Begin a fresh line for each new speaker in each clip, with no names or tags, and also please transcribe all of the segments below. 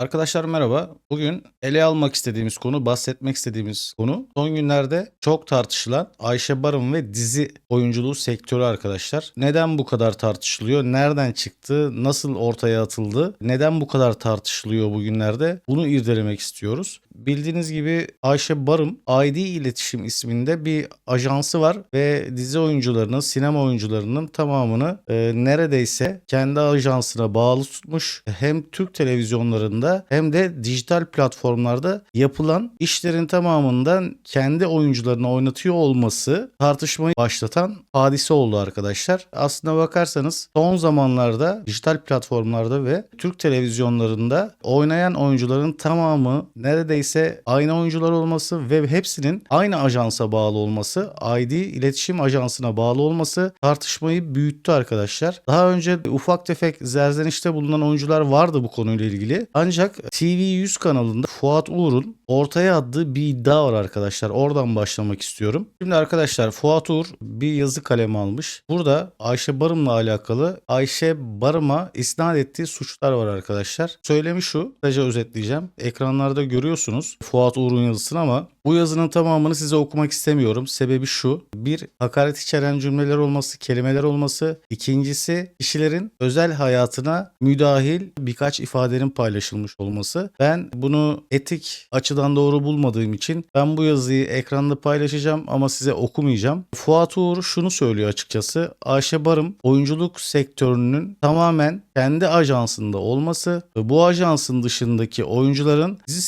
Arkadaşlar merhaba. Bugün ele almak istediğimiz konu, bahsetmek istediğimiz konu son günlerde çok tartışılan Ayşe Barın ve dizi oyunculuğu sektörü arkadaşlar. Neden bu kadar tartışılıyor? Nereden çıktı? Nasıl ortaya atıldı? Neden bu kadar tartışılıyor bugünlerde? Bunu irdelemek istiyoruz. Bildiğiniz gibi Ayşe Barım ID İletişim isminde bir ajansı var ve dizi oyuncularının, sinema oyuncularının tamamını e, neredeyse kendi ajansına bağlı tutmuş. Hem Türk televizyonlarında hem de dijital platformlarda yapılan işlerin tamamından kendi oyuncularını oynatıyor olması tartışmayı başlatan hadise oldu arkadaşlar. Aslına bakarsanız son zamanlarda dijital platformlarda ve Türk televizyonlarında oynayan oyuncuların tamamı neredeyse aynı oyuncular olması ve hepsinin aynı ajansa bağlı olması, ID iletişim ajansına bağlı olması tartışmayı büyüttü arkadaşlar. Daha önce ufak tefek zerzenişte bulunan oyuncular vardı bu konuyla ilgili. Ancak TV100 kanalında Fuat Uğur'un ortaya attığı bir iddia var arkadaşlar. Oradan başlamak istiyorum. Şimdi arkadaşlar Fuat Uğur bir yazı kalemi almış. Burada Ayşe Barım'la alakalı Ayşe Barım'a isnat ettiği suçlar var arkadaşlar. Söylemi şu. Kısaca özetleyeceğim. Ekranlarda görüyorsunuz Fuat Uğur'un yazısını ama bu yazının tamamını size okumak istemiyorum. Sebebi şu. Bir, hakaret içeren cümleler olması, kelimeler olması. İkincisi, kişilerin özel hayatına müdahil birkaç ifadenin paylaşılmış olması. Ben bunu etik açıdan doğru bulmadığım için ben bu yazıyı ekranda paylaşacağım ama size okumayacağım. Fuat Uğur şunu söylüyor açıkçası. Ayşe Barım oyunculuk sektörünün tamamen kendi ajansında olması ve bu ajansın dışındaki oyuncuların dizi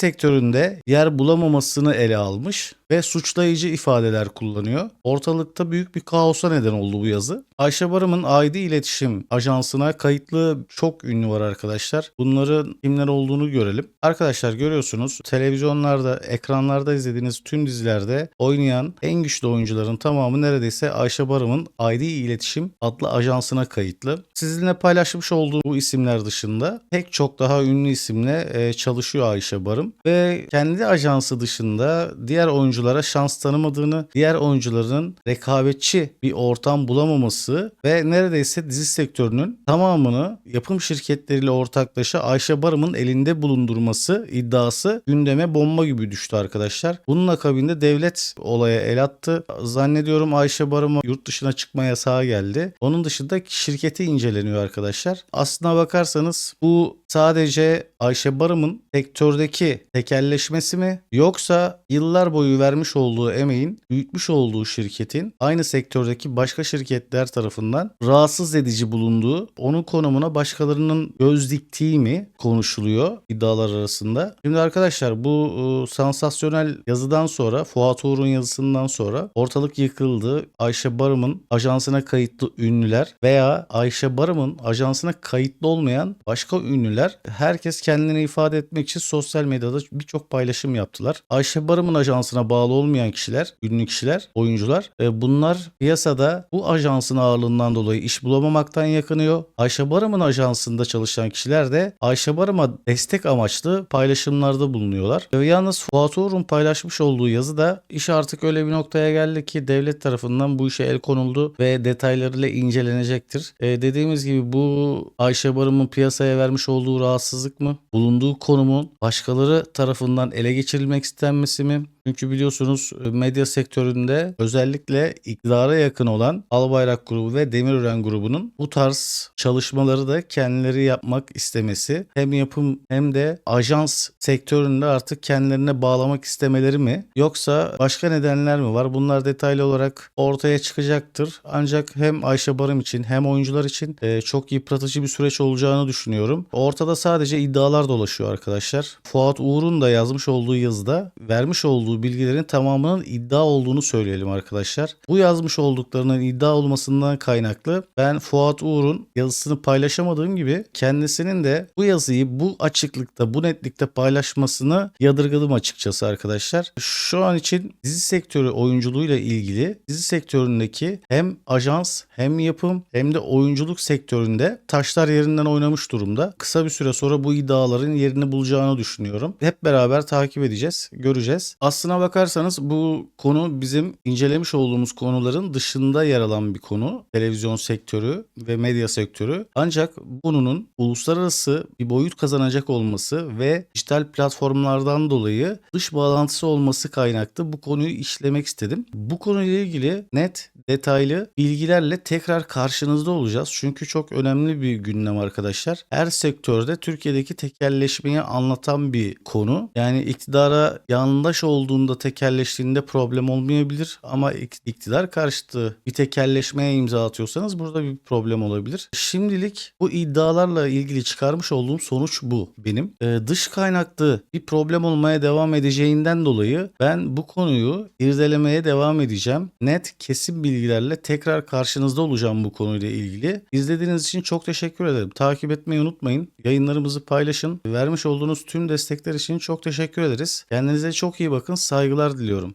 sektöründe yer bulamamasını ele almış ve suçlayıcı ifadeler kullanıyor. Ortalıkta büyük bir kaosa neden oldu bu yazı. Ayşe Barım'ın ID iletişim ajansına kayıtlı çok ünlü var arkadaşlar. Bunların kimler olduğunu görelim. Arkadaşlar görüyorsunuz televizyonlarda, ekranlarda izlediğiniz tüm dizilerde oynayan en güçlü oyuncuların tamamı neredeyse Ayşe Barım'ın ID iletişim adlı ajansına kayıtlı. Sizinle paylaşmış olduğum bu isimler dışında pek çok daha ünlü isimle e, çalışıyor Ayşe Barım ve kendi ajansı dışında diğer oyunculara şans tanımadığını, diğer oyuncuların rekabetçi bir ortam bulamaması ve neredeyse dizi sektörünün tamamını yapım şirketleriyle ortaklaşa Ayşe Barım'ın elinde bulundurması iddiası gündeme bomba gibi düştü arkadaşlar. Bunun akabinde devlet olaya el attı. Zannediyorum Ayşe Barım'a yurt dışına çıkma yasağı geldi. Onun dışında şirketi inceleniyor arkadaşlar. Aslına bakarsanız bu sadece Ayşe Barım'ın sektördeki tekelleşmesi mi yoksa yıllar boyu vermiş olduğu emeğin büyütmüş olduğu şirketin aynı sektördeki başka şirketler tarafından rahatsız edici bulunduğu onun konumuna başkalarının göz diktiği mi konuşuluyor iddialar arasında. Şimdi arkadaşlar bu e, sansasyonel yazıdan sonra Fuat Uğur'un yazısından sonra ortalık yıkıldı. Ayşe Barım'ın ajansına kayıtlı ünlüler veya Ayşe Barım'ın ajansına kayıtlı olmayan başka ünlüler herkes kendini ifade etmek için sosyal medyada birçok paylaşım yaptılar. Ayşe Barım'ın ajansına bağlı olmayan kişiler, ünlü kişiler, oyuncular e, bunlar piyasada bu ajansın ağırlığından dolayı iş bulamamaktan yakınıyor. Ayşe Barım'ın ajansında çalışan kişiler de Ayşe Barım'a destek amaçlı paylaşımlarda bulunuyorlar. E, yalnız Fuat Uğur'un paylaşmış olduğu yazıda iş artık öyle bir noktaya geldi ki devlet tarafından bu işe el konuldu ve detaylarıyla incelenecektir. E, dediğimiz gibi bu Ayşe Barım'ın piyasaya vermiş olduğu rahatsızlık mı? Bulunduğu konumun başkaları tarafından ele geçirilmek istenmesi mi? Çünkü biliyorsunuz e, medya sektöründe özellikle iktidara yakın olan Albayrak grubu ve Demirören grubunun bu tarz çalışmaları da kendileri yapmak istemesi hem yapım hem de ajans sektöründe artık kendilerine bağlamak istemeleri mi yoksa başka nedenler mi var? Bunlar detaylı olarak ortaya çıkacaktır. Ancak hem Ayşe Barım için hem oyuncular için e, çok yıpratıcı bir süreç olacağını düşünüyorum. Ortada sadece iddialar dolaşıyor arkadaşlar. Fuat Uğur'un da yazmış olduğu yazıda vermiş olduğu bilgilerin tamamının iddia olduğunu söyleyelim arkadaşlar. Bu yazmış olduklarının iddia olmasından kaynaklı ben Fuat Uğur'un yazısını paylaşamadığım gibi kendisinin de bu yazıyı bu açıklıkta bu netlikte paylaşmasını yadırgadım açıkçası arkadaşlar. Şu an için dizi sektörü oyunculuğuyla ilgili dizi sektöründeki hem ajans hem yapım hem de oyunculuk sektöründe taşlar yerinden oynamış durumda. Kısa bir süre sonra bu iddiaların yerini bulacağını düşünüyorum. Hep beraber takip edeceğiz, göreceğiz. Aslında Aslına bakarsanız bu konu bizim incelemiş olduğumuz konuların dışında yer alan bir konu. Televizyon sektörü ve medya sektörü. Ancak bunun uluslararası bir boyut kazanacak olması ve dijital platformlardan dolayı dış bağlantısı olması kaynaklı bu konuyu işlemek istedim. Bu konuyla ilgili net, detaylı bilgilerle tekrar karşınızda olacağız. Çünkü çok önemli bir gündem arkadaşlar. Her sektörde Türkiye'deki tekelleşmeyi anlatan bir konu. Yani iktidara yandaş olduğunda tekelleştiğinde problem olmayabilir ama ik- iktidar karşıtı bir tekelleşmeye imza atıyorsanız burada bir problem olabilir. Şimdilik bu iddialarla ilgili çıkarmış olduğum sonuç bu benim. Ee, dış kaynaklı bir problem olmaya devam edeceğinden dolayı ben bu konuyu irdelemeye devam edeceğim. Net, kesin bilgilerle tekrar karşınızda olacağım bu konuyla ilgili. İzlediğiniz için çok teşekkür ederim. Takip etmeyi unutmayın. Yayınlarımızı paylaşın. Vermiş olduğunuz tüm destekler için çok teşekkür ederiz. Kendinize çok iyi bakın. Saygılar diliyorum.